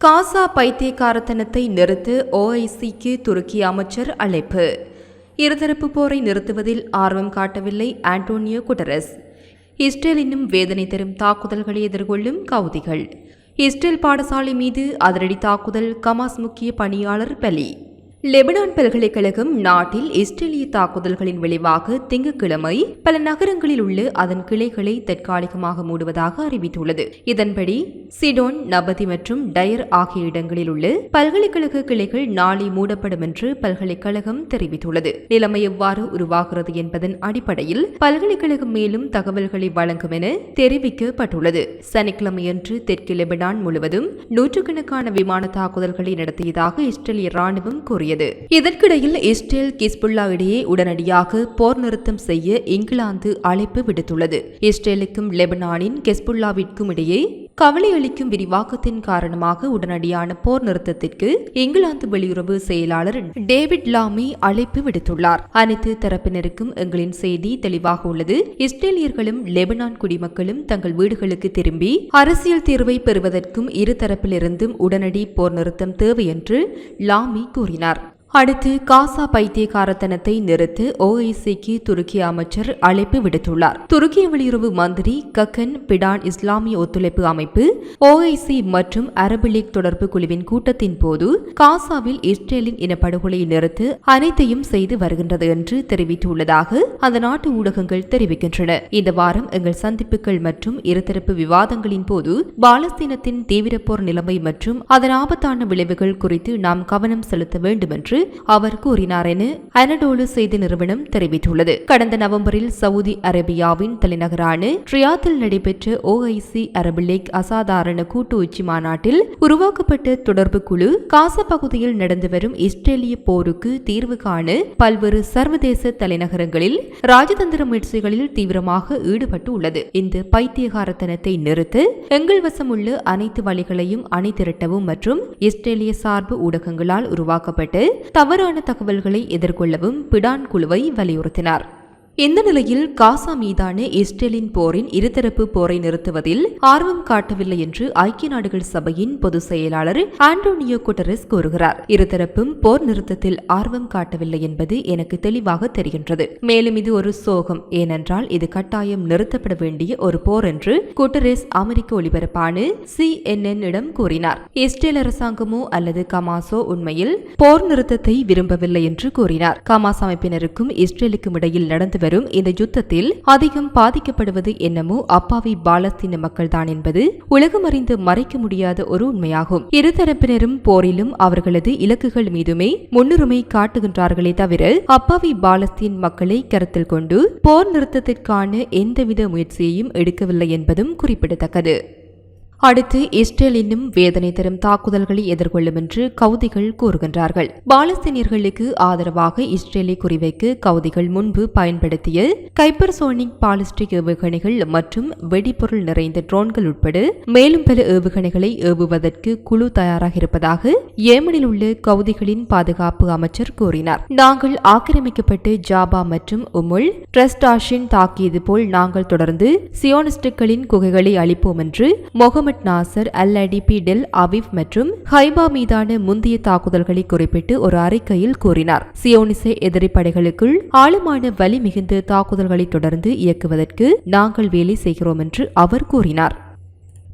காசா பைத்தியக்காரத்தனத்தை நிறுத்த ஓஐசிக்கு துருக்கி அமைச்சர் அழைப்பு. இருதரப்பு போரை நிறுத்துவதில் ஆர்வம் காட்டவில்லை ஆண்டோனியோ குடரஸ் இஸ்ரேல் இன்னும் வேதனை தரும் தாக்குதல்களை எதிர்கொள்ளும் கவுதிகள். இஸ்ரேல் பாடசாலை மீது அதிரடி தாக்குதல் கமாஸ் முக்கிய பணியாளர் பலி. லெபனான் பல்கலைக்கழகம் நாட்டில் இஸ்ரேலிய தாக்குதல்களின் விளைவாக திங்கட்கிழமை பல நகரங்களில் உள்ள அதன் கிளைகளை தற்காலிகமாக மூடுவதாக அறிவித்துள்ளது. இதன்படி சிடோன் நபதி மற்றும் டயர் ஆகிய இடங்களில் உள்ள பல்கலைக்கழக கிளைகள் நாளை மூடப்படும் என்று பல்கலைக்கழகம் தெரிவித்துள்ளது. நிலைமை எவ்வாறு உருவாகிறது என்பதன் அடிப்படையில் பல்கலைக்கழகம் மேலும் தகவல்களை வழங்கும் என தெரிவிக்கப்பட்டுள்ளது. சனிக்கிழமையன்று தெற்கு லெபனான் முழுவதும் நூற்றுக்கணக்கான விமான தாக்குதல்களை நடத்தியதாக இஸ்ரேலிய ராணுவம் கூறியது இதற்கிடையில் இஸ்ரேல் கிஸ்புல்லா இடையே உடனடியாக போர் நிறுத்தம் செய்ய இங்கிலாந்து அழைப்பு விடுத்துள்ளது. இஸ்ரேலுக்கும் லெபனானின் கெஸ்புல்லாவிற்கும் இடையே கவலையளிக்கும் விரிவாக்கத்தின் காரணமாக உடனடியான போர் நிறுத்தத்திற்கு இங்கிலாந்து வெளியுறவு செயலாளர் டேவிட் லாமி அழைப்பு விடுத்துள்ளார். அனைத்து தரப்பினருக்கும் எங்களின் செய்தி தெளிவாக உள்ளது. இஸ்ரேலியர்களும் லெபனான் குடிமக்களும் தங்கள் வீடுகளுக்கு திரும்பி அரசியல் தீர்வை பெறுவதற்கும் இரு தரப்பிலிருந்தும் உடனடி போர் நிறுத்தம் தேவை என்று லாமி கூறினார். அடுத்து காசா பைத்தியக்காரத்தனத்தை நிறுத்த ஓஐசிக்கு துருக்கி அமைச்சர் அழைப்பு விடுத்துள்ளார். துருக்கிய வெளியுறவு மந்திரி கக்கன் பிடான் இஸ்லாமிய ஒத்துழைப்பு அமைப்பு ஓஐசி மற்றும் அரபு லீக் தொடர்பு குழுவின் கூட்டத்தின் போது காசாவில் இஸ்ரேலின் இனப்படுகொலையை நிறுத்த அனைத்தையும் செய்து வருகின்றது என்று தெரிவித்துள்ளதாக அந்த நாட்டு ஊடகங்கள் தெரிவிக்கின்றன. இந்த வாரம் எங்கள் சந்திப்புகள் மற்றும் இருதரப்பு விவாதங்களின் போது பாலஸ்தீனத்தின் தீவிர போர் நிலைமை மற்றும் அதன் ஆபத்தான விளைவுகள் குறித்து நாம் கவனம் செலுத்த வேண்டும் என்று என்று அவர் கூறினார் என அனடோலு செய்தி நிறுவனம் தெரிவித்துள்ளது. கடந்த நவம்பரில் சவுதி அரேபியாவின் தலைநகரான ட்ரியாத்தில் நடைபெற்ற ஓஐசி அரபு லீக் அசாதாரண கூட்டு உச்சி மாநாட்டில் உருவாக்கப்பட்ட தொடர்பு குழு காசா பகுதியில் நடந்து வரும் இஸ்ரேலிய போருக்கு தீர்வு காண பல்வேறு சர்வதேச தலைநகரங்களில் ராஜதந்திர முயற்சிகளில் தீவிரமாக ஈடுபட்டு உள்ளது இந்த பைத்தியகாரத்தனத்தை நிறுத்த எங்கள் வசம் உள்ள அனைத்து வழிகளையும் அணி திரட்டவும் மற்றும் இஸ்ரேலிய சார்பு ஊடகங்களால் உருவாக்கப்பட்டு தவறான தகவல்களை எதிர்கொள்ளவும் பிடான் குழுவை வலியுறுத்தினார். இந்த நிலையில் காசா மீதான இஸ்ரேலின் போரின் இருதரப்பு போரை நிறுத்துவதில் ஆர்வம் காட்டவில்லை என்று ஐக்கிய நாடுகள் சபையின் பொதுச் செயலாளர் ஆண்டோனியோ குட்டரஸ் கூறுகிறார். இருதரப்பும் போர் நிறுத்தத்தில் ஆர்வம் காட்டவில்லை என்பது எனக்கு தெளிவாக தெரிகின்றது. மேலும் இது ஒரு சோகம். ஏனென்றால் இது கட்டாயம் நிறுத்தப்பட வேண்டிய ஒரு போர் என்று குட்டரஸ் அமெரிக்க ஒலிபரப்பான சிஎன்என் இடம் கூறினார். இஸ்ரேல் அரசாங்கமோ அல்லது கமாசோ உண்மையில் போர் நிறுத்தத்தை விரும்பவில்லை என்று கூறினார். கமாஸ் அமைப்பினருக்கும் இஸ்ரேலுக்கும் இடையில் நடந்து வரும் இந்த யுத்தத்தில் அதிகம் பாதிக்கப்படுவது என்னமோ அப்பாவி பாலஸ்தீன மக்கள்தான் என்பது உலகம் அறிந்து மறைக்க முடியாத ஒரு உண்மையாகும். இருதரப்பினரும் போரிலும் அவர்களது இலக்குகள் மீதுமே முன்னுரிமை காட்டுகின்றார்களே தவிர அப்பாவி பாலஸ்தீன் மக்களை கருத்தில் கொண்டு போர் நிறுத்தத்திற்கான எந்தவித முயற்சியையும் எடுக்கவில்லை என்பதும் குறிப்பிடத்தக்கது. அடுத்து இஸ்ரேல் இன்னும் வேதனை தரும் தாக்குதல்களை எதிர்கொள்ளும் என்று கவுதிகள் கூறுகின்றார்கள். பாலஸ்தீனியர்களுக்கு ஆதரவாக இஸ்ரேலை குறிவைக்க கவுதிகள் முன்பு பயன்படுத்திய கைப்பர்சோனிக் பாலிஸ்டிக் ஏவுகணைகள் மற்றும் வெடிபொருள் நிறைந்த ட்ரோன்கள் உட்பட மேலும் பல ஏவுகணைகளை ஏவுவதற்கு குழு தயாராக இருப்பதாக ஏமனில் உள்ள கவுதிகளின் பாதுகாப்பு அமைச்சர் கூறினார். நாங்கள் ஆக்கிரமிக்கப்பட்டு ஜாபா மற்றும் உமுல் ட்ரஸ்டாஷின் தாக்கியது போல் நாங்கள் தொடர்ந்து சியோனிஸ்டுகளின் குகைகளை அளிப்போம் என்று Mohammed Nasser Al Adibi Tel Aviv மற்றும் ஹைபா மீதான முந்தைய தாக்குதல்களை குறிப்பிட்டு ஒரு அறிக்கையில் கூறினார். சியோனிச எதிரி படைகளுக்குள் ஆழமான வலி மிகுந்த தாக்குதல்களை தொடர்ந்து இயக்குவதற்கு நாங்கள் வேலை செய்கிறோம் என்று அவர் கூறினார்.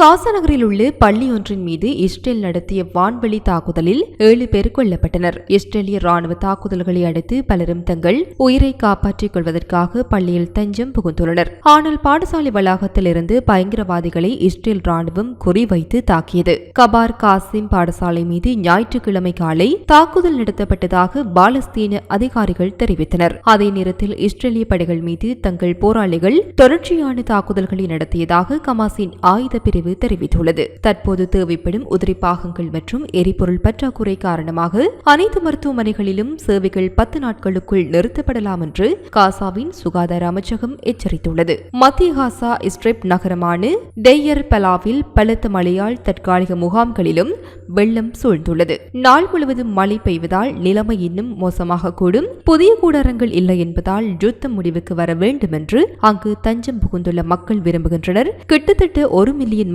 காசநகரில் உள்ள பள்ளி ஒன்றின் மீது இஸ்ரேல் நடத்திய வான்வெளி தாக்குதலில் ஏழு பேர் கொல்லப்பட்டனர். இஸ்ரேலிய ராணுவ தாக்குதல்களை அடுத்து பலரும் தங்கள் உயிரை காப்பாற்றிக் கொள்வதற்காக பள்ளியில் தஞ்சம் புகுந்துள்ளனர். ஆனால் பாடசாலை வளாகத்தில் இருந்து பயங்கரவாதிகளை இஸ்ரேல் ராணுவம் குறிவைத்து தாக்கியது. கபார் காசிம் பாடசாலை மீது ஞாயிற்றுக்கிழமை காலை தாக்குதல் நடத்தப்பட்டதாக பாலஸ்தீன அதிகாரிகள் தெரிவித்தனர். அதே நேரத்தில் இஸ்ரேலிய படைகள் மீது தங்கள் போராளிகள் தொடர்ச்சியான தாக்குதல்களை நடத்தியதாக கமாசின் ஆயுத பிரிவு பிரிவு தெரிவித்துள்ளது. தற்போது தேவைப்படும் உதிரி பாகங்கள் மற்றும் எரிபொருள் பற்றாக்குறை காரணமாக அனைத்து மருத்துவமனைகளிலும் சேவைகள் பத்து நாட்களுக்குள் நிறுத்தப்படலாம் என்று காசாவின் சுகாதார அமைச்சகம் எச்சரித்துள்ளது. மத்திய காசா இஸ்ட்ரிப் நகரமான டெய்யர் பலாவில் பலத்த மழையால் தற்காலிக முகாம்களிலும் வெள்ளம் சூழ்ந்துள்ளது. நாள் முழுவதும் மழை பெய்வதால் நிலைமை இன்னும் மோசமாக கூடும். புதிய கூடாரங்கள் இல்லை என்பதால் யுத்தம் முடிவுக்கு வர வேண்டும் என்று அங்கு தஞ்சம் புகுந்துள்ள மக்கள் விரும்புகின்றனர். கிட்டத்தட்ட ஒரு மில்லியன்